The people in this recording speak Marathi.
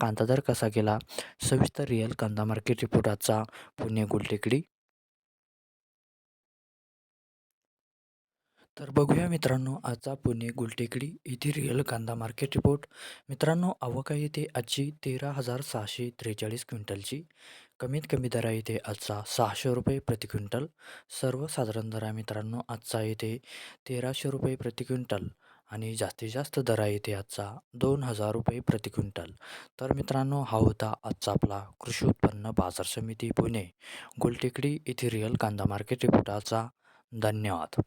कांदा दर कसा गेला सविस्तर रिअल कांदा मार्केट रिपोर्ट आजचा पुणे गुलटेकडी. तर बघूया मित्रांनो आजचा पुणे गुलटेकडी येथे रिअल कांदा मार्केट रिपोर्ट मित्रांनो आवका येते आजची तेरा हजार सहाशे त्रेचाळीस क्विंटलची. कमीत कमी दरा येते आजचा सहाशे रुपये प्रति क्विंटल. सर्वसाधारण दरा मित्रांनो आजचा येथे तेराशे रुपये प्रति क्विंटल. आणि जास्तीत जास्त दर आहे इथे आजचा दोन हजार रुपये प्रति क्विंटल. तर मित्रांनो हा होता आजचा आपला कृषी उत्पन्न बाजार समिती पुणे. गुलटेकडी इथे रिअल कांदा मार्केट रिपोर्टाचा धन्यवाद.